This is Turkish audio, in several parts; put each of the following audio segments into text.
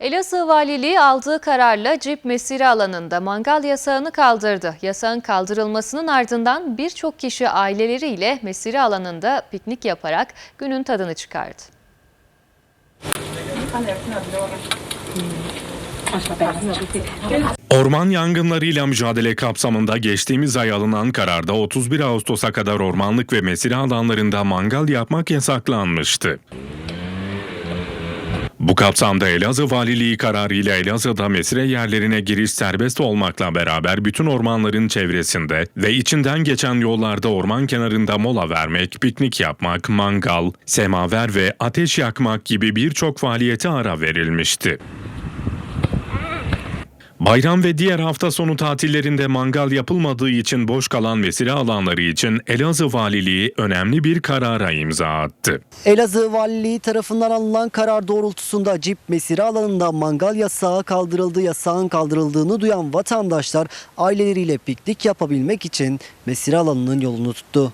Elazığ Valiliği aldığı kararla cip mesire alanında mangal yasağını kaldırdı. Yasağın kaldırılmasının ardından birçok kişi aileleriyle mesire alanında piknik yaparak günün tadını çıkardı. Orman yangınlarıyla mücadele kapsamında geçtiğimiz ay alınan kararda 31 Ağustos'a kadar ormanlık ve mesire alanlarında mangal yapmak yasaklanmıştı. Bu kapsamda Elazığ Valiliği kararıyla Elazığ'da mesire yerlerine giriş serbest olmakla beraber bütün ormanların çevresinde ve içinden geçen yollarda orman kenarında mola vermek, piknik yapmak, mangal, semaver ve ateş yakmak gibi birçok faaliyete ara verilmişti. Bayram ve diğer hafta sonu tatillerinde mangal yapılmadığı için boş kalan mesire alanları için Elazığ Valiliği önemli bir karara imza attı. Elazığ Valiliği tarafından alınan karar doğrultusunda cip mesire alanında mangal yasağı kaldırıldı. Yasağın kaldırıldığını duyan vatandaşlar aileleriyle piknik yapabilmek için mesire alanının yolunu tuttu.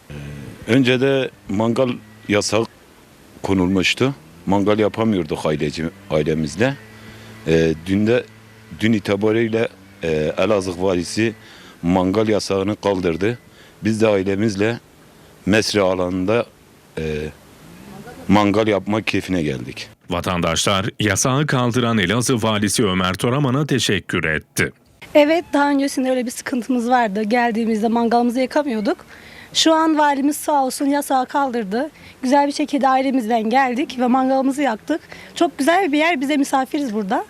Önce de mangal yasak konulmuştu. Mangal yapamıyorduk aileci, ailemizle. Ee, dün de dün itibariyle e, Elazığ valisi mangal yasağını kaldırdı. Biz de ailemizle Mesre alanında e, mangal yapmak keyfine geldik. Vatandaşlar yasağı kaldıran Elazığ Valisi Ömer Toraman'a teşekkür etti. Evet daha öncesinde öyle bir sıkıntımız vardı. Geldiğimizde mangalımızı yakamıyorduk. Şu an valimiz sağ olsun yasağı kaldırdı. Güzel bir şekilde ailemizden geldik ve mangalımızı yaktık. Çok güzel bir yer. Bize misafiriz burada.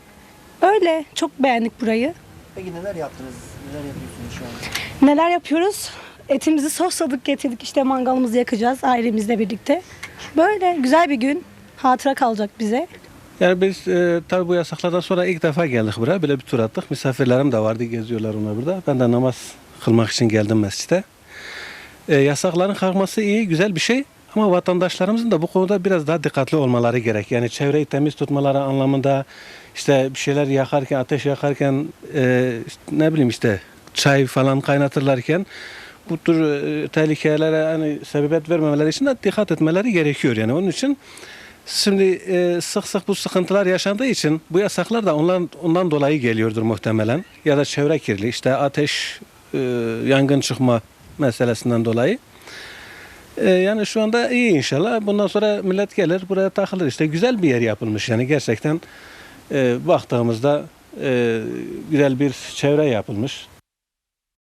Öyle. Çok beğendik burayı. Peki neler yaptınız? Neler yapıyorsunuz şu an? Neler yapıyoruz? Etimizi sosladık getirdik. İşte mangalımızı yakacağız ailemizle birlikte. Böyle güzel bir gün. Hatıra kalacak bize. Yani biz e, tabii bu yasaklardan sonra ilk defa geldik buraya. Böyle bir tur attık. Misafirlerim de vardı geziyorlar onlar burada. Ben de namaz kılmak için geldim mescide. E, yasakların kalkması iyi, güzel bir şey. Ama vatandaşlarımızın da bu konuda biraz daha dikkatli olmaları gerek. Yani çevreyi temiz tutmaları anlamında işte bir şeyler yakarken, ateş yakarken e, ne bileyim işte çay falan kaynatırlarken bu tür e, tehlikelere hani sebebiyet vermemeleri için de dikkat etmeleri gerekiyor. Yani onun için Şimdi e, sık sık bu sıkıntılar yaşandığı için bu yasaklar da ondan, ondan dolayı geliyordur muhtemelen. Ya da çevre kirli, işte ateş, e, yangın çıkma meselesinden dolayı. E, yani şu anda iyi inşallah. Bundan sonra millet gelir buraya takılır. İşte güzel bir yer yapılmış yani gerçekten e, baktığımızda e, güzel bir çevre yapılmış.